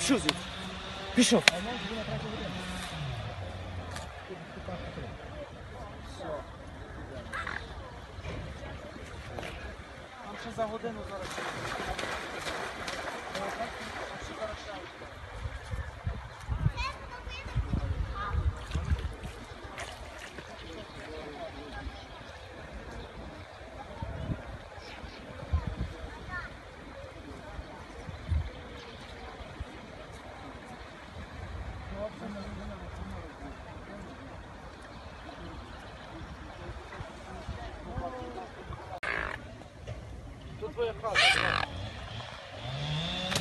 Що звідси? Пішов. Там ще за годину зараз. Твоя хата.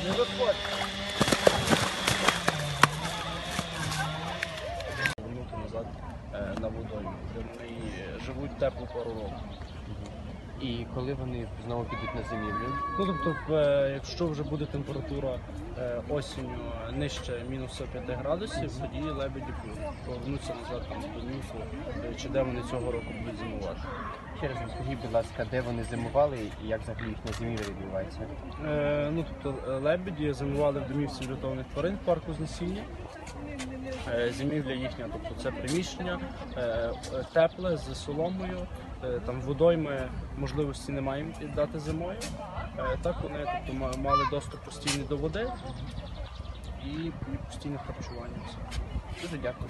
Не виходь. Вернути назад е, на водойму, вони е, живуть теплу пару року. І коли вони знову підуть на зимівлю, Ну тобто, е, якщо вже буде температура е, осінню нижче мінус 5 градусів, тоді лебеді повернуться назад там до міфу, е, чи де вони цього року будуть зимувати. ще раз розкажіть, будь ласка, де вони зимували і як взагалі їхня зимівля відбувається? Е, ну, тобто лебеді зимували в домівці врятованих тварин в парку знесіння. Е, зимівля їхня, тобто це приміщення е, е, тепле з соломою, там там водойми можливості немає маємо дати зимою. Так вони тобто, мали доступ постійний до води і постійне харчування. Дуже дякую.